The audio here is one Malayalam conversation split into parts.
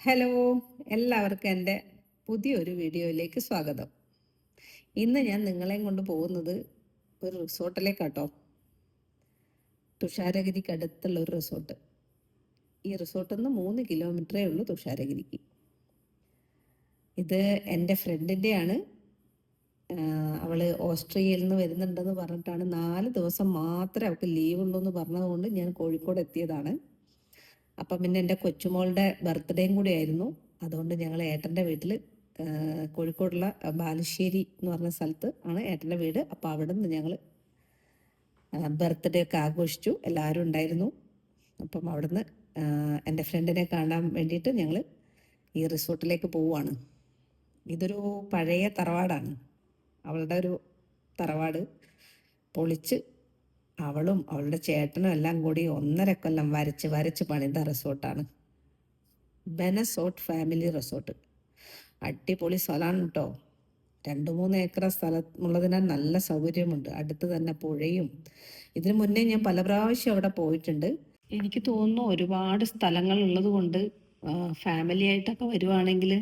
ഹലോ എല്ലാവർക്കും എന്റെ പുതിയൊരു വീഡിയോയിലേക്ക് സ്വാഗതം. ഇന്ന് ഞാൻ നിങ്ങളെയും കൊണ്ട് പോകുന്നത് ഒരു റിസോർട്ടിലേക്കാട്ടോ. തുഷാരഗിരിക്ക് അടുത്തുള്ള ഒരു റിസോർട്ട്. ഈ റിസോർട്ടിൽ നിന്ന് മൂന്ന് കിലോമീറ്ററേ ഉള്ളൂ തുഷാരഗിരിക്ക്. ഇത് എന്റെ ഫ്രണ്ടിന്റെയാണ്. അവൾ ഓസ്ട്രേലിയയിൽ നിന്ന് വരുന്നുണ്ടെന്ന് പറഞ്ഞിട്ടാണ് നാല് ദിവസം മാത്രമേ അവൾക്ക് ലീവ് ഉള്ളൂ എന്ന് പറഞ്ഞതുകൊണ്ട് ഞാൻ കോഴിക്കോട് എത്തിയതാണ്. അപ്പം പിന്നെ എന്റെ കൊച്ചുമോളുടെ ബർത്ത്ഡേയും കൂടി ആയിരുന്നു. അതുകൊണ്ട് ഞങ്ങൾ ഏട്ടന്റെ വീട്ടിൽ കോഴിക്കോടുള്ള ബാലുശ്ശേരി എന്ന് പറഞ്ഞ സ്ഥലത്ത് ആണ് ഏട്ടന്റെ വീട്. അപ്പോൾ അവിടെ നിന്ന് ഞങ്ങൾ ബർത്ത്ഡേ ഒക്കെ ആഘോഷിച്ചു. എല്ലാവരും ഉണ്ടായിരുന്നു. അപ്പം അവിടുന്ന് എന്റെ ഫ്രണ്ടിനെ കാണാൻ വേണ്ടിയിട്ട് ഞങ്ങൾ ഈ റിസോർട്ടിലേക്ക് പോവുകയാണ് ഇതൊരു പഴയ തറവാടാണ്. അവളുടെ ഒരു തറവാട് പൊളിച്ച് അവളും അവളുടെ ചേട്ടനും എല്ലാം കൂടി ഒന്നര കൊല്ലം വരച്ച് വരച്ച് പണിത റിസോർട്ടാണ്. ബെനസോട്ട് ഫാമിലി റിസോർട്ട്. അടിപൊളി സ്ഥലമാണ് കേട്ടോ രണ്ട് മൂന്ന് ഏക്കർ സ്ഥലമുള്ളതിനാൽ നല്ല സൗകര്യമുണ്ട്. അടുത്ത് തന്നെ പുഴയും. ഇതിനു മുന്നേ ഞാൻ പല പ്രാവശ്യം അവിടെ പോയിട്ടുണ്ട്. എനിക്ക് തോന്നുന്നു ഒരുപാട് സ്ഥലങ്ങൾ ഉള്ളത് കൊണ്ട് ഫാമിലി ആയിട്ടൊക്കെ വരുവാണെങ്കിൽ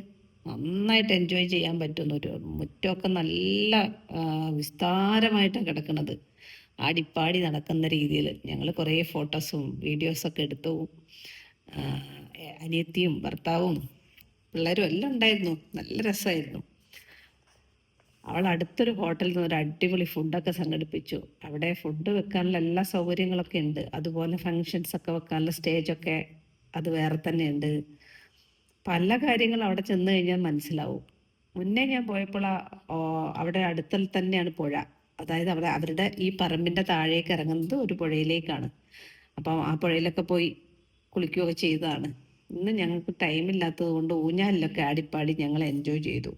നന്നായിട്ട് എൻജോയ് ചെയ്യാൻ പറ്റുന്ന ഒരു മുറ്റമൊക്കെ നല്ല വിസ്താരമായിട്ടാണ് കിടക്കുന്നത് ആടിപ്പാടി നടക്കുന്ന രീതിയിൽ ഞങ്ങൾ കുറേ ഫോട്ടോസും വീഡിയോസൊക്കെ എടുത്തു. അനിയത്തിയും ഭർത്താവും പിള്ളേരും എല്ലാം ഉണ്ടായിരുന്നു. നല്ല രസമായിരുന്നു. അവൾ അടുത്തൊരു ഹോട്ടലിൽ നിന്ന് ഒരു അടിപൊളി ഫുഡൊക്കെ സംഘടിപ്പിച്ചു. അവിടെ ഫുഡ് വെക്കാനുള്ള എല്ലാ സൗകര്യങ്ങളൊക്കെ ഉണ്ട്. അതുപോലെ ഫങ്ഷൻസ് ഒക്കെ വെക്കാനുള്ള സ്റ്റേജൊക്കെ അത് വേറെ തന്നെ ഉണ്ട് പല കാര്യങ്ങൾ അവിടെ ചെന്ന് കഴിഞ്ഞാൽ മനസ്സിലാവും. മുന്നേ ഞാൻ പോയപ്പോൾ അവിടെ അടുത്തൽ തന്നെയാണ് പുഴ. അതായത് അവിടെ അവരുടെ ഈ പറമ്പിന്റെ താഴേക്ക് ഇറങ്ങുന്നത് ഒരു പുഴയിലേക്കാണ്. അപ്പം ആ പുഴയിലൊക്കെ പോയി കുളിക്കുകയൊക്കെ ചെയ്തതാണ്. ഇന്ന് ഞങ്ങൾക്ക് ടൈമില്ലാത്തത് കൊണ്ട് ഊഞ്ഞാലിലൊക്കെ ആടിപ്പാടി ഞങ്ങൾ എൻജോയ് ചെയ്തു.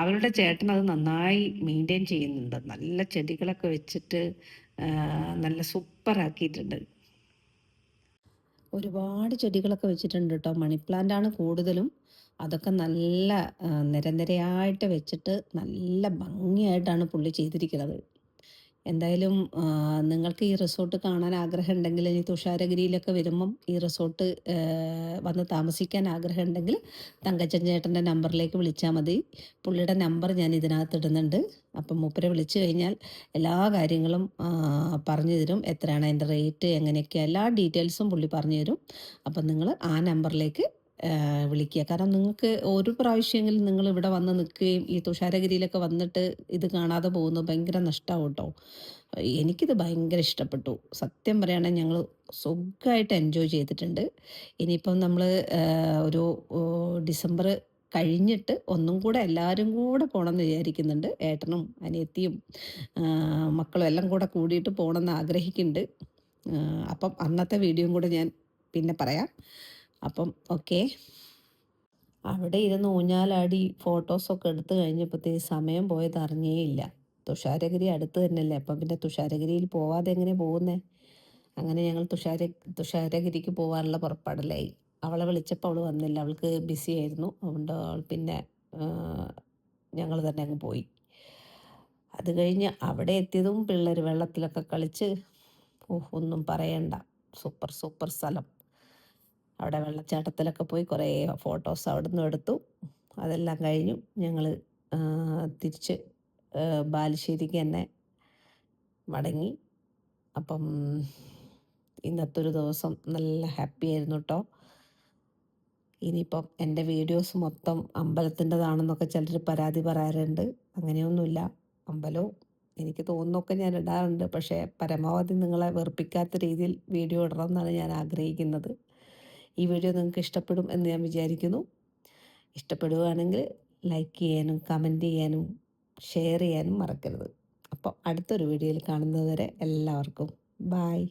അവരുടെ ചേട്ടൻ അത് നന്നായി മെയിന്റെയിൻ ചെയ്യുന്നുണ്ട്. നല്ല ചെടികളൊക്കെ വെച്ചിട്ട് നല്ല സൂപ്പറാക്കിയിട്ടുണ്ട് ഒരുപാട് ചെടികളൊക്കെ വെച്ചിട്ടുണ്ട് കേട്ടോ മണി പ്ലാന്റ് ആണ് കൂടുതലും. അതൊക്കെ നല്ല നിരനിരയായിട്ട് വെച്ചിട്ട് നല്ല ഭംഗിയായിട്ടാണ് പുള്ളി ചെയ്തിരിക്കുന്നത്. എന്തായാലും നിങ്ങൾക്ക് ഈ റിസോർട്ട് കാണാൻ ആഗ്രഹം ഉണ്ടെങ്കിൽ ഇനി തുഷാരഗിരിയിലൊക്കെ വരുമ്പം ഈ റിസോർട്ട് വന്ന് താമസിക്കാൻ ആഗ്രഹം ഉണ്ടെങ്കിൽ തങ്കച്ചൻ ചേട്ടന്റെ നമ്പറിലേക്ക് വിളിച്ചാൽ മതി. പുള്ളിയുടെ നമ്പർ ഞാൻ ഇതിനകത്ത് ഇടുന്നുണ്ട്. അപ്പം മൂപ്പരെ വിളിച്ചു കഴിഞ്ഞാൽ എല്ലാ കാര്യങ്ങളും പറഞ്ഞു തരും. എത്രയാണ് അതിന്റെ റേറ്റ് എങ്ങനെയൊക്കെ എല്ലാ ഡീറ്റെയിൽസും പുള്ളി പറഞ്ഞു തരും. അപ്പം നിങ്ങൾ ആ നമ്പറിലേക്ക് വിളിക്കുക. കാരണം നിങ്ങൾക്ക് ഒരു പ്രാവശ്യമെങ്കിലും നിങ്ങൾ ഇവിടെ വന്ന് നിൽക്കുകയും ഈ തുഷാരഗിരിയിലൊക്കെ വന്നിട്ട് ഇത് കാണാതെ പോകുന്നത് ഭയങ്കര നഷ്ടമാവും കേട്ടോ. എനിക്കിത് ഭയങ്കര ഇഷ്ടപ്പെട്ടു. സത്യം പറയുകയാണെങ്കിൽ ഞങ്ങൾ സുഖമായിട്ട് എൻജോയ് ചെയ്തിട്ടുണ്ട്. ഇനിയിപ്പം നമ്മൾ ഒരു ഡിസംബർ കഴിഞ്ഞിട്ട് ഒന്നും കൂടെ എല്ലാവരും കൂടെ പോകണമെന്ന് വിചാരിക്കുന്നുണ്ട്. ഏട്ടനും അനിയത്തിയും മക്കളും എല്ലാം കൂടെ കൂടിയിട്ട് പോകണമെന്ന് ആഗ്രഹിക്കുന്നുണ്ട്. അപ്പം അന്നത്തെ വീഡിയോയും കൂടെ ഞാൻ പിന്നെ പറയാം. അപ്പം ഓക്കെ. അവിടെ ഇരുന്ന് ഊഞ്ഞാലാടി ഫോട്ടോസൊക്കെ എടുത്ത് കഴിഞ്ഞപ്പോഴത്തേക്ക് സമയം പോയത് അറിഞ്ഞേയില്ല. തുഷാരഗിരി അടുത്ത് തന്നെയല്ലേ? അപ്പം പിന്നെ തുഷാരഗിരിയിൽ പോവാതെ എങ്ങനെ പോകുന്നേ? അങ്ങനെ ഞങ്ങൾ തുഷാര തുഷാരഗിരിക്ക് പോകാനുള്ള പുറപ്പാടിലായി അവളെ വിളിച്ചപ്പോൾ അവൾ വന്നില്ല. അവൾക്ക് ബിസി ആയിരുന്നു. അതുകൊണ്ട് അവൾ പിന്നെ ഞങ്ങൾ തന്നെ അങ്ങ് പോയി. അത് കഴിഞ്ഞ് അവിടെ എത്തിയതും പിള്ളേർ വെള്ളത്തിലൊക്കെ കളിച്ച് ഓഹ് ഒന്നും പറയണ്ട. സൂപ്പർ സൂപ്പർ സ്ഥലം. അവിടെ വെള്ളച്ചാട്ടത്തിലൊക്കെ പോയി കുറേ ഫോട്ടോസ് അവിടെ നിന്ന് എടുത്തു. അതെല്ലാം കഴിഞ്ഞു. ഞങ്ങൾ തിരിച്ച് ബാലുശ്ശേരിക്ക് തന്നെ മടങ്ങി. അപ്പം ഇന്നത്തെ ഒരു ദിവസം നല്ല ഹാപ്പി ആയിരുന്നു കേട്ടോ ഇനിയിപ്പം എന്റെ വീഡിയോസ് മൊത്തം അമ്പലത്തിന്റെതാണെന്നൊക്കെ ചിലർ പരാതി പറയാറുണ്ട്. അങ്ങനെയൊന്നുമില്ല. അമ്പലവും എനിക്ക് തോന്നുന്നൊക്കെ ഞാൻ ഇടാറുണ്ട്. പക്ഷേ പരമാവധി നിങ്ങളെ വെറുപ്പിക്കാത്ത രീതിയിൽ വീഡിയോ ഇടണം എന്നാണ് ഞാൻ ആഗ്രഹിക്കുന്നത്. ഈ വീഡിയോ നിങ്ങൾക്ക് ഇഷ്ടപ്പെടും എന്ന് ഞാൻ വിചാരിക്കുന്നു. ഇഷ്ടപ്പെടുകയാണെങ്കിൽ ലൈക്ക് ചെയ്യാനും കമന്റ് ചെയ്യാനും ഷെയർ ചെയ്യാനും മറക്കരുത്. അപ്പോൾ അടുത്തൊരു വീഡിയോയിൽ കാണുന്നതുവരെ എല്ലാവർക്കും ബായ്